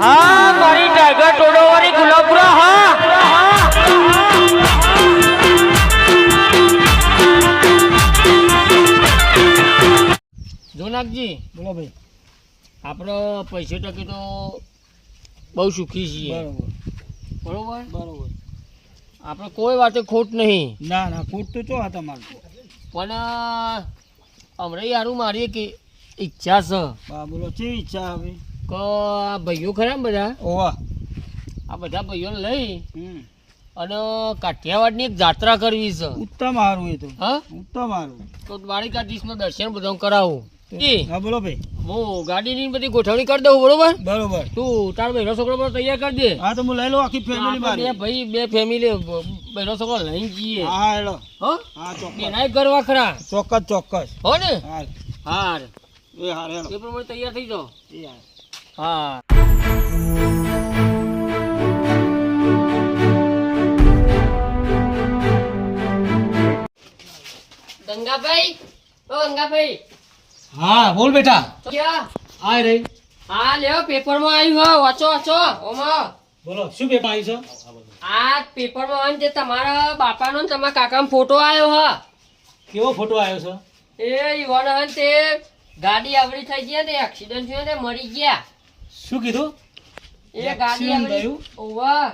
હા મારી ટાઈગર ટોડો વાળી ગુલાબપુરા હા. જોનાકજી બોલો ભાઈ. આપણો પૈસે ટકે તો બહુ સુખી છીએ. બરોબર. બરોબર? બરોબર. આપણે કોઈ વાતે ખોટ નહીં. ના ના ખોટ તો ચો આ તમારે? પણ હમણાં યારું મારી એક ઈચ્છા છે. બોલો કેવી ઈચ્છા હવે કે આ ભાઈઓ ખરા ને બધા? ઓવા. આ બધા ભાઈઓને લઈ અને કાઠિયાવાડની એક જાત્રા કરવી છે. ઉત્તમ હારું એ તો. હા? ઉત્તમ હારું. તો દ્વારિકાધીશનું દર્શન બધા કરાવું. એ હા બોલો ભાઈ. હું ગાડીની બધી ગોઠવણી કરી દઉં બરોબર? બરોબર. તું તારો બહેનો છોકરો તૈયાર કરી દે. હા તો હું લઈ લઉં આખી ફેમિલી મારી ભાઈ બે ફેમિલી બહેનો છોકરો લઈને જઈએ. હા હેલો. હો? હા ચોક્કસ. એનાય કરવા ખરા ચોક્કસ ચોક્કસ. હો ને? હા. હાર. એ હાર એ પ્રમાણે તૈયાર થઈ જાઓ. એ હાર. હા. ગંગાભાઈ ઓ ગંગાભાઈ. હા બોલ બેટા. ક્યાં? આય રહી હા લ્યો પેપરમાં આવ્યું હો. વાંચો વાંચો. ઓમાં. બોલો શું પેપર આવ્યું છે? આ પેપરમાં આવે ને તે તમારા બાપાનો ને તમારા કાકાનો ફોટો આવ્યો હા. કેવો ફોટો આવ્યો છે? એ યુવાન તે ગાડી આવડી થઈ ગયા ને એક્સિડન્ટ થયો ને મરી ગયા. શું કીધું? એ ગાડી આવડી ઓવા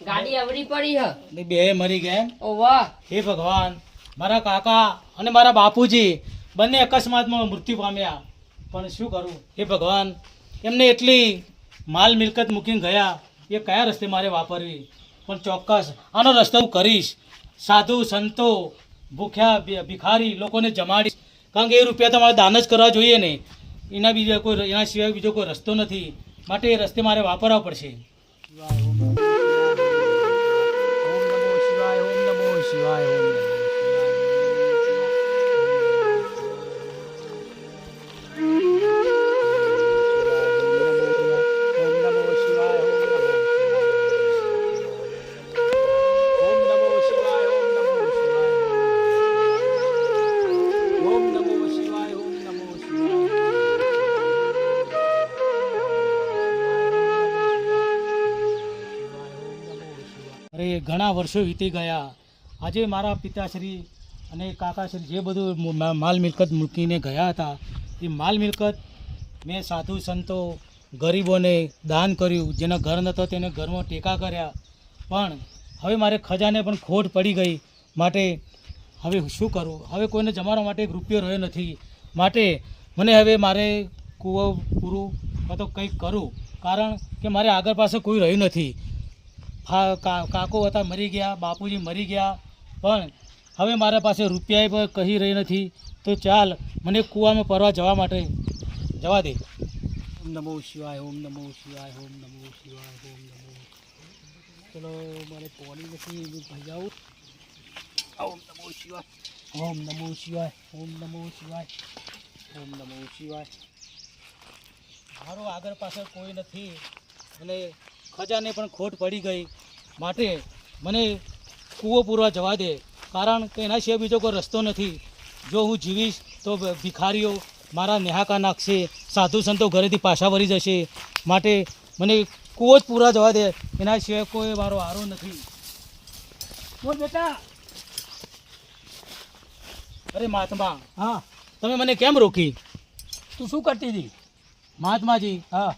ગાડી આવડી પડી હ. ને બે મરી ગયા ઓવા. હે ભગવાન મારા કાકા અને મારા બાપુજી બંને અકસ્માતમાં મૃત્યુ પામ્યા. પણ શું કરું? હે ભગવાન એમને એટલી માલ મિલકત મૂકીને ગયા એ કયા રસ્તે મારે વાપરવી? પણ ચોક્કસ આનો રસ્તો હું કરીશ. સાધુ સંતો ભૂખ્યા ભિખારી લોકોને જમાડીશ. કારણ કે એ રૂપિયા તો મારે દાન જ કરવા જોઈએ ને. એના બીજા કોઈ એના સિવાય બીજો કોઈ રસ્તો નથી. માટે એ રસ્તે મારે વાપરવા પડશે. વર્ષો વીતી ગયા. આજે મારા પિતાશ્રી અને કાકાશ્રી જે બધું માલ મિલકત મૂકીને ગયા હતા, એ માલ મિલકત મેં સાધુ સંતો, ગરીબોને દાન કર્યું, જેના ઘર નહોતો તેને ઘરમાં ટેકા કર્યા. પણ હવે મારે ખજાને પણ ખોટ પડી ગઈ માટે હવે શું કરું? હવે કોઈને જમાડવા માટે એક રૂપિયો રહ્યો નથી. માટે મને હવે મારે કૂવો, પૂરું કાં કંઈક કરું કારણ કે મારે આગળ પાસે કોઈ રહ્યું નથી. કાકો હતા, મરી ગયા, બાપુજી મરી ગયા. પણ હવે મારા પાસે રૂપિયા પણ કહી રહી નથી. તો ચાલ, મને કૂવામાં પરવા જવા માટે. જવા દે. ઓમ નમો શિવાય, ઓમ નમો શિવાય, ઓમ નમો શિવાય, ઓમ નમો ચલો, મારે પોલી નથી ભાઈ જાઉં. ઓમ નમો શિવાય, ઓમ નમો શિવાય, ઓમ નમો શિવાય, ઓમ નમો શિવાય. મારો આગળ પાછળ કોઈ નથી. અને ખજાને પણ ખોટ પડી ગઈ. માટે મને કૂવો પૂરવા જવા દે. કારણ કે એના સિવાય બીજો કોઈ રસ્તો નથી. જો હું જીવીશ તો ભિખારીઓ મારા નેહાકા નાખશે. સાધુ સંતો ઘરેથી પાછા વળી જશે. માટે મને કૂવો જ પૂરા જવા દે. એના સિવાય કોઈ મારો આરો નથી. બોલ બેટા. અરે મહાત્મા. હા. તમે મને કેમ રોકી? તું શું કરતી હતી? મહાત્માજી હા.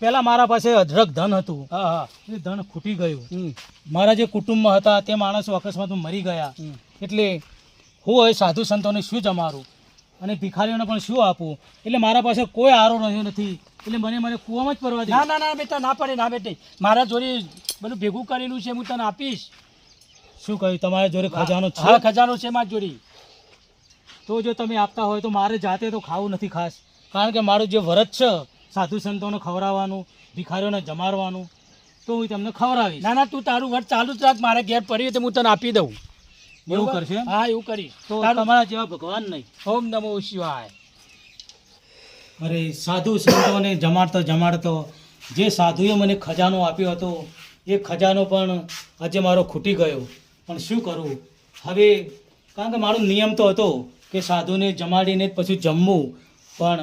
પહેલાં મારા પાસે અઢળક ધન હતું. હા હા. એ ધન ખૂટી ગયું. મારા જે કુટુંબમાં હતા તે માણસો અકસ્માતમાં મરી ગયા. એટલે હું હવે સાધુ સંતોને શું જમારું અને ભિખારીઓને પણ શું આપું? એટલે મારા પાસે કોઈ આરો રહ્યો નથી. એટલે મને મને કૂવામાં જ પરવા દે. ના ના ના બેટા ના પડે ના બેટે. મારા જોડે બધું ભેગું કરેલું છે હું તને આપીશ. શું કહ્યું? તમારા જોડે ખજાનો હા છે ખજાનો છે મારી જોડે. તો જો તમે આપતા હોય તો મારે જાતે તો ખાવું નથી ખાસ. કારણ કે મારું જે વ્રત છે સાધુ સંતોને ખવડાવવાનું ભિખારીઓને જમાડવાનું. તો હું તમને ખવડાવીશ. ના ના તું તારું વર્ત ચાલુ જ રાખ. મારે ઘેર પડી તો હું તને આપી દઉં. એવું? કરશે હા એવું કરીશ. તો તમારા જેવા ભગવાન નહીં. ઓમ નમો શિવાય. અરે સાધુ સંતોને જમાડતો જમાડતો જે સાધુએ મને ખજાનો આપ્યો હતો એ ખજાનો પણ આજે મારો ખૂટી ગયો. પણ શું કરું? હવે કારણ કે મારો નિયમ તો હતો કે સાધુને જમાડીને જ પછી જમવું. પણ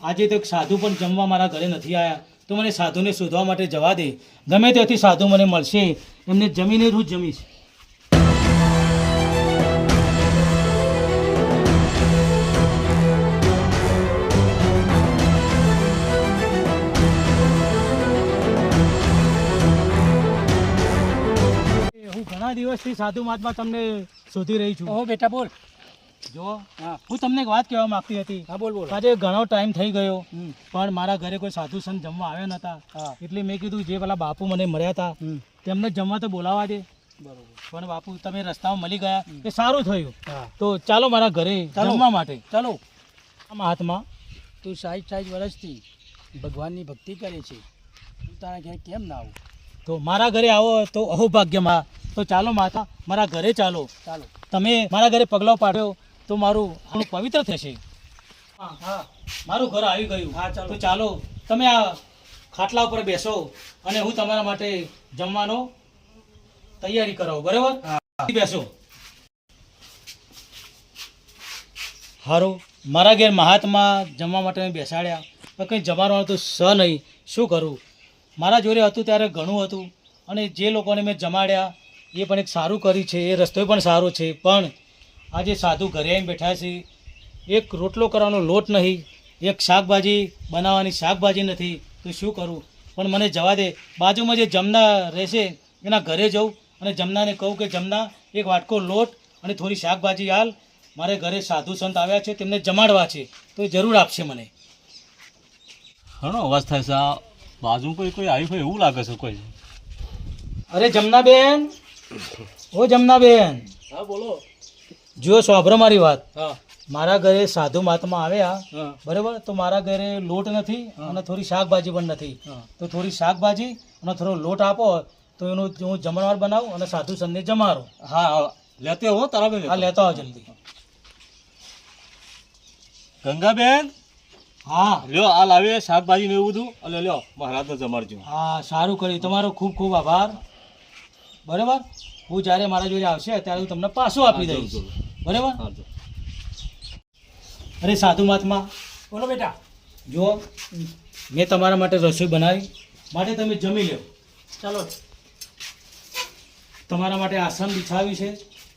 આજે તો એક સાધુ પણ જમવા મારા ઘરે નથી આવ્યા તો મને સાધુને શોધવા માટે જવા દે. ગમે ત્યાંથી સાધુ મને મળશે. એમને જમીને રૂજ જમીશ. હું ઘણા દિવસથી સાધુ મહાત્મા તમને શોધી રહી છું. ઓહો, બેટા બોલ. જો હા હું તમને એક વાત કહેવા માંગતી હતી. હા બોલ બોલ. આજે ઘણો ટાઈમ થઈ ગયો. પણ મારા ઘરે કોઈ સાધુ સંત જમવા આવ્યા નતા. હા. એટલે મેં કીધું જે પેલા બાપુ મને મળ્યા હતા. તેમને જમવા તો બોલાવા દે. બરોબર. પણ બાપુ તમે રસ્તામાં મળી ગયા એ સારું થયું. તો ચાલો મારા ઘરે ચાલો. જમવા માટે. ચાલો. આમ હાથમાં તું સાઠ સાઠ વર્ષથી ભગવાનની ભક્તિ કરે છે. તું તારા ઘરે કેમ ના આવું? તો મારા ઘરે આવો તો અહોભાગ્યમાં. તો ચાલો માતા મારા ઘરે ચાલો. ચાલો. તમે મારા ઘરે પગલો પાડ્યો તો મારું ઘણું પવિત્ર થશે. હા હા. મારું ઘર આવી ગયું. હા, ચાલો. તો ચાલો તમે આ ખાટલા ઉપર બેસો અને હું તમારા માટે જમવાનો તૈયારી કરાવું બરાબર? બેસો. હારું મારા ઘેર મહાત્મા જમવા માટે મેં બેસાડ્યા પણ કંઈ જમવાનું તો સ નહીં. શું કરું? મારા જોડે હતું ત્યારે ઘણું હતું અને જે લોકોને મેં જમાડ્યા એ પણ એક સારું કર્યું છે એ રસ્તો પણ સારો છે પણ આજે સાધુ ઘરે આવીને બેઠા છે. એક રોટલો કરવાનો લોટ નહીં એક શાકભાજી બનાવવાની શાકભાજી નથી. તો શું કરું? પણ મને જવા દે. બાજુમાં જે જમના રહેશે એના ઘરે જઉં અને જમનાને કહું કે જમના એક વાટકો લોટ અને થોડી શાકભાજી હાલ મારે ઘરે સાધુ સંત આવ્યા છે તેમને જમાડવા છે. તો એ જરૂર આપશે મને. ઘણો અવાજ થાય છે. આ બાજુ કોઈ કોઈ આવ્યું હોય એવું લાગે છે કોઈ. અરે જમનાબેન. ઓ જમનાબેન. હા બોલો. જુઓ સાંભળો મારી વાત. મારા ઘરે સાધુ મહાત્મા આવ્યા બરાબર? તો મારા ઘરે લોટ નથી અને થોડી શાકભાજી પણ નથી. તો થોડી શાકભાજી અને થોડો લોટ આપો તો એનું હું જમણવાર બનાવું અને સાધુ સંતને જમારો હા લેતે હો તારા બેન હા લેતો આવો જલ્દી. ગંગાબેન? હા. લ્યો આ લાવીએ શાકભાજી ને એવું બધું. અને લ્યો મહારાજને જમાડજો. હા સારું કર્યું. તમારો ખૂબ ખૂબ આભાર. બરાબર? હું જ્યારે મારા જોડે આવશે ત્યારે હું તમને પાછો આપી દઈશ. બરાબર? અરે સાધુ મહાત્મા બોલો બેટા. જુઓ મેં તમારા માટે રસોઈ બનાવી. માટે તમે જમી લો ચાલો. તમારા માટે આસન બિછાવ્યું છે.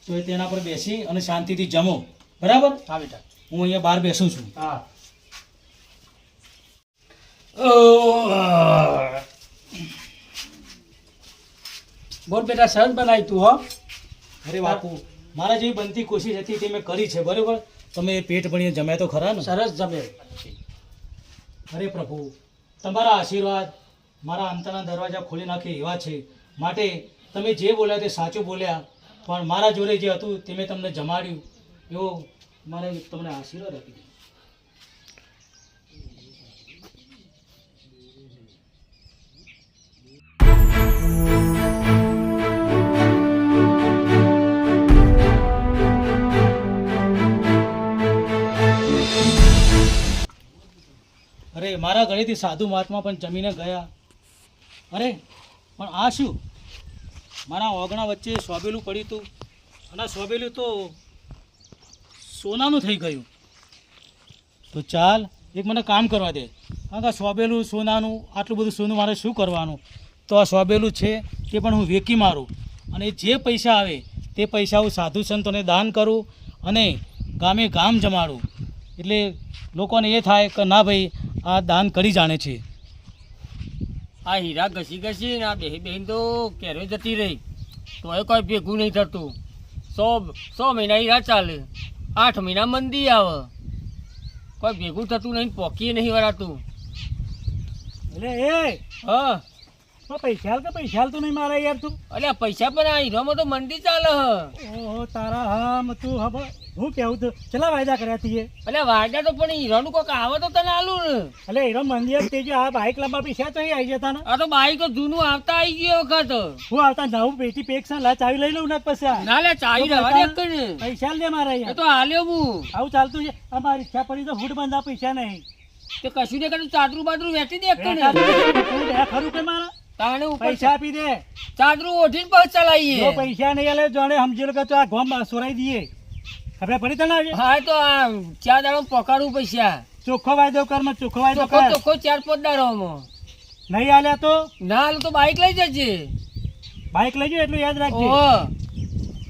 તો એ તેના પર બેસી અને શાંતિથી જમો. બરાબર? હા બેટા. હું અહીંયા બહાર બેસું છું. હા. બોલ બેટા સરસ બનાવી તું હો. અરે બાપુ મારા જેવી બનતી કોશિશ હતી તે મેં કરી છે બરાબર? તમે પેટ ભણીને જમ્યા તો ખરા ને? સરસ જમે. અરે પ્રભુ તમારા આશીર્વાદ મારા અંતરના દરવાજા ખોલી નાખે એવા છે. માટે તમે જે બોલ્યા તે સાચું બોલ્યા પણ મારા જોડે જે હતું તે મેં તમને જમાડ્યું. એવો મારે તમને આશીર્વાદ આપી અરે, મારા ઘરેથી સાધુ મહાત્મા પણ જમીને ગયા. અરે, પણ આ શું? મારા ઓગણા વચ્ચે સોબેલું પડ્યું હતું અને સોબેલું તો સોનાનું થઈ ગયું. તો ચાલ, એક મને કામ કરવા દે. કારણ કે સોબેલું, સોનાનું, આટલું બધું સોનું મારે શું કરવાનું? તો આ સોબેલું છે, તે પણ હું વેકી મારું. અને જે પૈસા આવે, તે પૈસા હું સાધુ સંતોને દાન કરું અને ગામે ગામ જમાડું. એટલે લોકોને એ થાય કે, ના ભાઈ આ દાન કરી જાણે છે. આ હીરા ઘસી ઘસી ને આ બેહી બહેન તો ક્યારે જતી રહી. તો એ કોઈ ભેગું નહીં થતું. સો સો મહિના હીરા ચાલે. આઠ મહિના મંદી આવે. કોઈ ભેગું થતું નહીં પોકીએ નહીં વરાતું. એટલે એ હા. પૈસા તો પૈસા તો નહીં મારા યાર તું? અલ્યા પૈસા પણ આ હીરામાં તો મંડી ચાલે હ. ઓહો તારા હમ તું હવે. હું કેવું તો ચલા વાયદા કર્યા તીએ? અલ્યા વાયદા તો પણ હીરાનું કોક આવે તો તને આલું ને. હીરો મંદિર તે જો આ બાઇક લંબા પૈસા તો આવી જતા ને. આ તો બાઈક જૂનું આવતા આવી ગયો વખત. હું આવતા નવું પેટી પેક છે લા ચાવી લઈ લઉં ને પછી. ના લે ચાવી રવા દે. કને. પૈસા લે મારા યાર. તો હાલ્યો હું. આવું ચાલતું છે. અમારી ઈચ્છા પડી તો હુડ બંધા પૈસા નહીં. તો કશું ને કશું ચાદરું બાદરું વેચી દે કને. ખરું કે મારા? તાણે ઉપર પૈસા આપી દે. ચાદરું ઓઢીને પગ ચલાવીએ. પૈસા નહીં આલે જાણે સમજી લો કે તો આ ગોમ સોરાઈ દઈએ. ખબર પડી તને હા તો આ ચાર દાડો પકાડું પૈસા. ચોખ્ખો વાયદો કરમાં ચોખ્ખો વાયદો કર. ચોખ્ખો ચાર પાંચ દાડોમાં નહીં આલ્યા તો? ના આલે તો બાઈક લઈ જજે. બાઇક લઈ જાઓ એટલું યાદ રાખજે.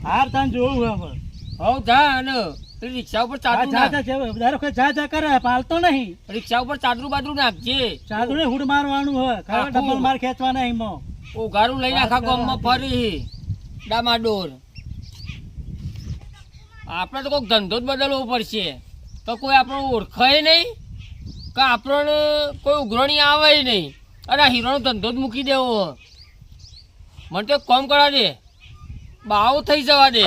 હાર તાન જોવું હવે. હવ જા અને પેલી રિક્ષા ઉપર ચાદરું જા જા જા દર જા જા કરે પાલતો નહીં. રિક્ષા ઉપર ચાદરું બાદરું નાખજે. ચાદરું ને હુડ મારવાનું હોય. ખાવા ડબલ માર ખેંચવાના એમાં. ઉઘારું લઈને આખા ગામમાં ફરી. ડામાડોર. આપણે તો કોઈ ધંધો જ બદલવો પડશે. તો કોઈ આપણો ઓળખાય નહીં કે આપણને કોઈ ઉઘરણી આવે નહીં. અને આ હીરોનો ધંધો જ મૂકી દેવો. મને તો કોમ કરાવજે. કરવા દે બાવ થઈ જવા દે.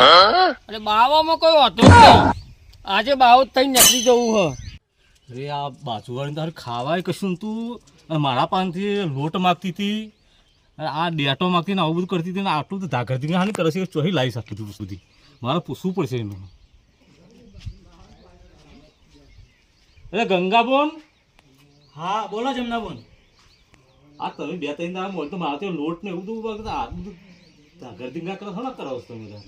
અને બાવામાં કોઈ હોતો નહીં. આજે બાવ થઈ નીકળી જવું હ. અરે આ બાજુવાળી તારે ખાવાય કશું તું? મારા પાનથી લોટ માગતી હતી. આ ડેટો માગતી ને આવું બધું કરતી હતી ને આટલું તો ધાકરતી હાની કરે છે ચોહી લાવી શકતી તું સુધી. મારે પૂછવું પડશે એનું. અરે ગંગાબોન? હા બોલો જમના બોન આ તમે બે ત્રણ દાડા બોલ તો મારે તો લોટ ને એવું બધું આ બધું ધાકરતી ના કરો થોડા કરાવો છો તમે જો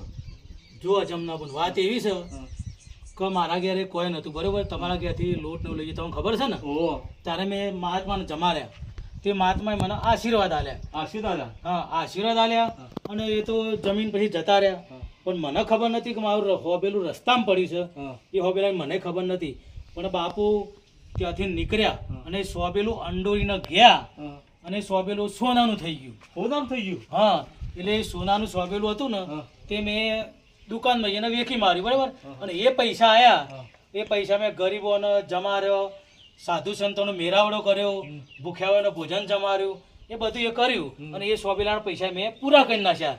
જુઓ જમના બોન વાત એવી છે. કે મારા ઘેરે કોઈ નતું બરોબર? તમારા ઘેરથી લોટ ને લઈ તમને ખબર છે ને? ત્યારે મેં મહાત્માને જમાડ્યા તે મહાત્માએ મને આશીર્વાદ આલ્યા. આશીર્વાદ. હા આશીર્વાદ આલ્યા અને એ તો જમીન પછી જતા રહ્યા. પણ મને ખબર નથી કે મારું હોબેલું રસ્તામાં પડ્યું છે. એ હોબેલા મને ખબર નથી. પણ બાપુ ત્યાંથી નીકળ્યા અને સોબેલું અંડોરીને ગયા અને સોબેલું સોનાનું થઈ ગયું. સોનાનું થઈ ગયું? હા એટલે સોનાનું સોબેલું હતું ને તે મેં દુકાનમાં એને વેખી મારી બરાબર? અને એ પૈસા આયા એ પૈસા મેં ગરીબોને જમાર્યો સાધુ સંતોનો મેરાવડો કર્યો ભૂખ્યાઓને ભોજન જમાર્યું એ બધું એ કર્યું. અને એ સોબેલાના પૈસા મેં પૂરા કરી નાખ્યા.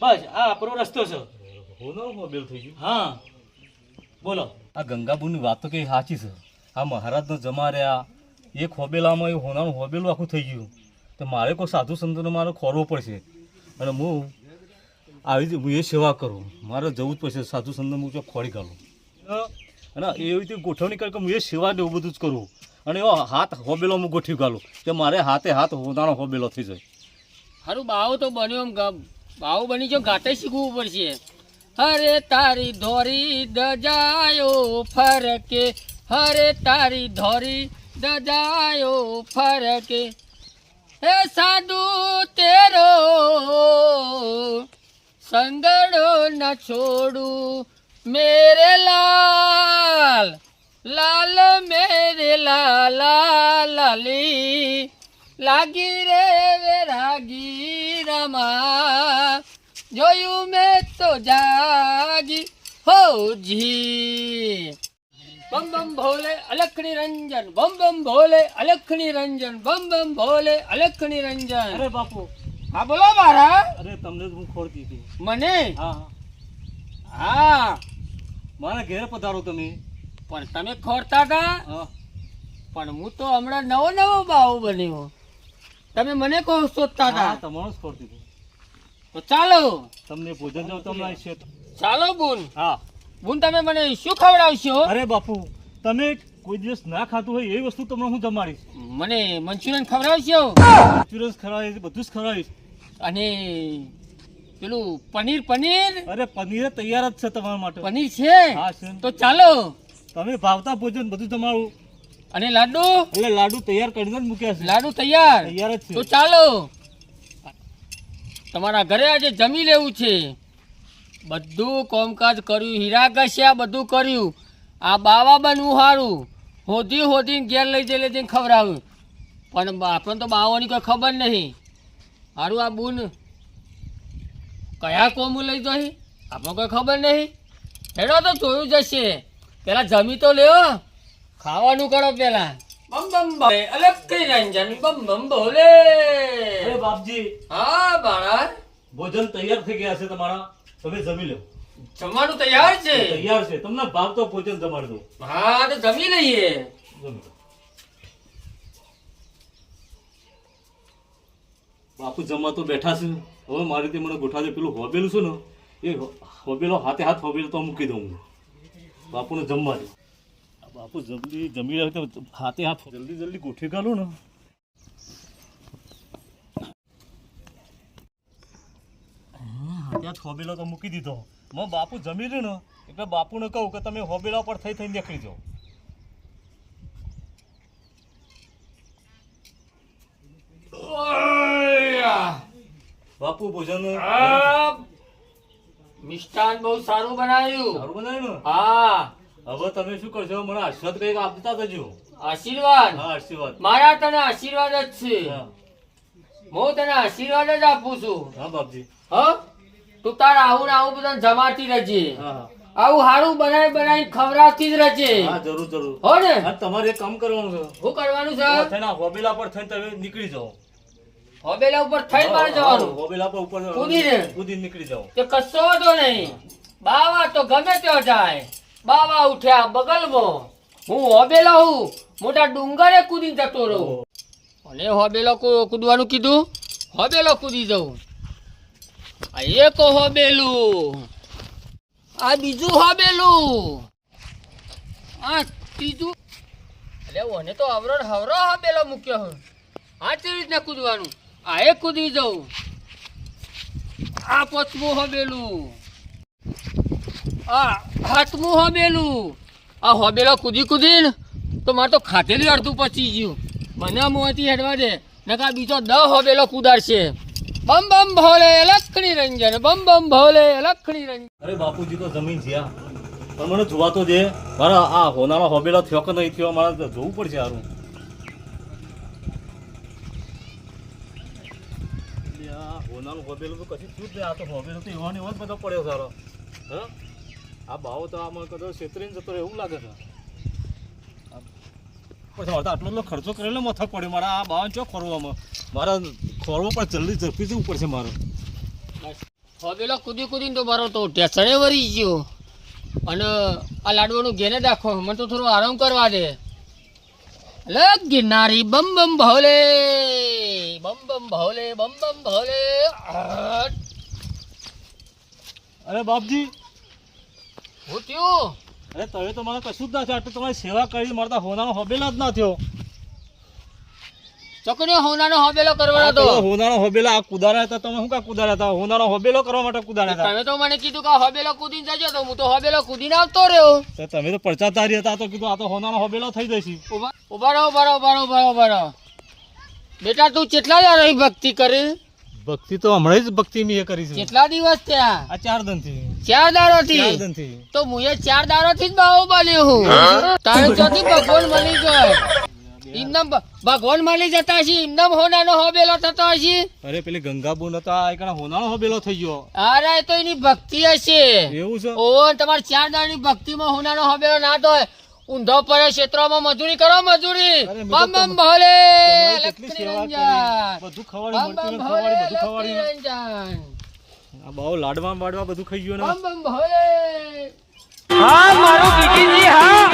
બસ આ આપણો રસ્તો છે. હોદામ હોબેલ થઈ ગયું. હા. બોલો. આ ગંગાબુની વાત તો કઈ સાચી છે. આ મહારાજનો જમા રહ્યા એક હોબેલામાં એ હોનાનું હોબેલું આખું થઈ ગયું. તો મારે કોઈ સાધુ સંતોને મારે ખોરવો પડશે. અને હું આવી રીતે હું એ સેવા કરું. મારે જવું જ પડશે. સાધુ સંતો હું ખોળી કાઢું. અને એવી રીતે ગોઠવણી કરી હું એ સેવા ને એવું બધું જ કરું. અને એવો હાથ હોબેલો હું ગોઠવી કાઢું કે મારે હાથે હાથ હોદાણો હોબેલો થઈ જાય. હારું, બાવ તો બન્યો એમ બાવ બની જો ગાતે શીખવું પડશે. હરે તારી ધોરી દજાયો ફરકે. હરે તારી ધોરી દજાયો ફરકે. હે સાધુ, તેરો સંગડો ન છોડું. મેરે લાલ લાલ મેરે લાલા લાલી. લાગી રે વેરાગી રમા. જોયું મેં તો જાગી. હો જી. બમ બમ ભોલે અલખણી રંજન બમ બમ ભોલે અલખણી રંજન બમ બમ ભોલે અલખણી રંજન. અરે બાપુ. હા બોલો મારા. અરે તમને હું ખોરતી હતી. મને? હા. હા. મારા ઘેર પધારો તમે. પણ તમે ખોરતા હતા પણ હું તો હમણાં નવો નવો બાવો બન્યો. તમે મને કહો શોધતા હતા તમારો જ ખોરતી તો ચાલો. તમને ભોજન જાવ તમને છે ચાલો બુન. હા. બુન તમે મને શું ખવડાવશો? અરે બાપુ તમે કોઈ દિવસ ના ખાતું હોય એ વસ્તુ તમને હું જમાડીશ. મને મંચુરિયન ખવડાવશો? મંચુરિયન ખવડાવીશ બધું જ ખવડાવીશ. અને પેલું પનીર પનીર? અરે પનીર તૈયાર જ છે તમારા માટે. પનીર છે? હા છે. તો ચાલો. તમે ભાવતા ભોજન બધું તમારું. અને લાડુ? એટલે લાડુ તૈયાર કરીને જ મૂક્યા છે. લાડુ તૈયાર? તૈયાર જ તો ચાલો. તમારા ઘરે આજે જમી લેવું છે. બધું કોમકાજ કર્યું હીરા ઘસ્યા બધું કર્યું. આ બાવા બનવું સારું હોધી હોધીને ઘેર લઈ જઈ લઈ જઈને ખવડાવ્યું પણ આપણને તો બાવાની કોઈ ખબર નહીં. સારું આ બુન. કયા કોમ લઈ જઈ આપણને કોઈ ખબર નહીં. હેડો તો જોયું જશે પેલા જમી તો લેવો ખાવાનું કરો પેલા. બમ બમ ભોલે અલગ કઈ રંજન બમ બમ ભોલે અરે બાપજી. હા બાળા ભોજન તૈયાર થઈ ગયા છે તમારા. તમે જમી લો. જમવાનું તૈયાર છે? તૈયાર છે. તમને ભાવતો ભોજન જમાડી હા તો જમી લઈએ. બાપુ જમવા તો બેઠા છે. હવે મારી તે મને ગોઠાજે પેલું હોબેલું છે ને, એ હોબેલો હાથે હાથ હોબેલો તો મૂકી દઉં. બાપુને જમવા દે. બાપુ જલ્દી જમી રહ્યા તો હાથે હાથ જલ્દી જલ્દી ગોઠવી કાઢો ને. હાથે હાથ હોબેલો તો મૂકી દીધો. મેં બાપુ જમી રહ્યું ને, એટલે બાપુને કહું કે તમે હોબેલા પર થઈ થઈને નીકળી જાઓ. બાપુ ભોજન મિષ્ટાન બહુ સારું બનાવ્યું. સારું બનાવ્યું? હા. હવે તમે શું કરશો? મને આશીર્વાદ કંઈક આપતા જજો આશીર્વાદ? હા આશીર્વાદ. મારા તને આશીર્વાદ જ છે. હું. તને આશીર્વાદ જ આપું છું. હા બાપજી. હ? તું તાર આવું ને આવું બધા જમાતી રહેજે. આવું હારું બનાવી બનાવી ખવડાવતી જ રહેજે. હા જરૂર જરૂર. હો ને? તમારે એક કામ કરવાનું છે. શું કરવાનું છે? તેના હોબીલા પર થઈને તમે નીકળી જાઓ. હોબેલા ઉપર થઈ મારે જવાનું. હોબેલા પર ઉપર કૂદીને? કૂદી નીકળી જાવ તે કશો વાંધો નહીં. બાવા તો ગમે ત્યાં જાય. બાવા ઉઠ્યા બગલમાં. હું હોબેલો હું. મોટા ડુંગરે કૂદી જતો રહું. અને હોબેલો કૂદવાનું કીધું? હોબેલો કૂદી જવું આ એક હોબેલું. આ બીજું હોબેલું. આ ત્રીજું. એટલે ઓને તો અવરોડ હવરો હોબેલો મૂક્યો હું. આ કેવી રીતના કૂદવાનું? આ એક કૂદી જવું આ પાંચમું હોબેલું આ હાથમું હોબેલું આ હોબેલો કૂદી કૂદીને તો મારે તો ખાતેલી અડધું પચી ગયું. મને મોંથી હેડવા દે. નકા બીજો દ હોબેલો કુદાડશે. બમ બમ ભોલે, લખણી રંજન, બમ બમ ભોલે, લખણી રંજન. અરે બાપુજી તો જમીન જ્યાં પણ મને જોવા તો દે. મારા આ હોનાનો હોબેલો થયો કે નહીં થયો, મારે જોવું પડશે સારું હોનાનો ગોબેલું તો કશું થયું જ નહીં. આ તો હોબેલો તો એવાનો એવો જ બધો પડ્યો સારો હા? આ ભાવ તો આમાં કદાચ છેતરીને જતો એવું લાગે છે. પછી હવે આટલો બધો ખર્ચો કરેલો મથક પડ્યો. મારા આ બાવન ચો ખોરવામાં? મારા ખોરવો પણ જલ્દી ઝડપી જવું પડશે મારે. હોબેલો કૂદી કૂદીને તો મારો તો ટેસણે વરી ગયો. અને આ લાડવાનું ઘેને દાખો મને તો થોડો આરામ કરવા દે. લગ ગિરનારી બમ બમ ભોલે બમ બમ ભોલે બમ બમ ભોલે. અરે બાપજી. હું થયું? અરે તમે તો મને કશું જ ના થયું. આટલું તમારી સેવા કરી મારતા હોનાનો હોબેલો જ ના થયો. ચકડીઓ હોનાનો હોબેલો કરવાનો આ તો તો હોનાનો હોબેલો આ કુદાડ્યા હતા. તમે શું કા કુદાડ્યા હતા? હોનાનો હોબેલો કરવા માટે કુદાડ્યા હતા. તમે તો મને કીધું કે હોબેલો કૂદીને જજો તો હું તો હોબેલો કૂદીને આવતો રહ્યો. તો તમે તો પડચાધારી હતા તો કીધું આ તો હોનાનો હોબેલો થઈ જશે. ઊભા ઊભા રહો ઊભા રહો ઊભા રહો ઊભા રહો. બેટા તું કેટલા યાર ભક્તિ કરી? ભક્તિ તો હમણાં જ ભક્તિ મેં કરી છે. કેટલા દિવસ થયા? આ ચાર દનથી ચાર દારો થી તો મુએ ચાર દારો થી જ બાહુબલી હું. તારે ચોથી ભગવાન મળી ગયો એમનામ ભગવાન મળી જતા હશે એમનામ હોનાનો હોબેલો થતો હશે? અરે પેલી ગંગાબુન હતા એ કણા હોનાનો હોબેલો થઈ ગયો. અરે તો એની ભક્તિ હશે. એવું છે? ઓ તમારે ચાર દારની ભક્તિમાં હોનાનો હોબેલો ના તો હોય. ઊંધો પડે ક્ષેત્રોમાં મજૂરી કરો મજૂરી. બમ બમ ભલે બધું ખવાડ્યું બહુ લાડવા બાડવા બધું ખાઈ ગયું ને બમ બમ ભલે. હા મારો પીટીજી હા.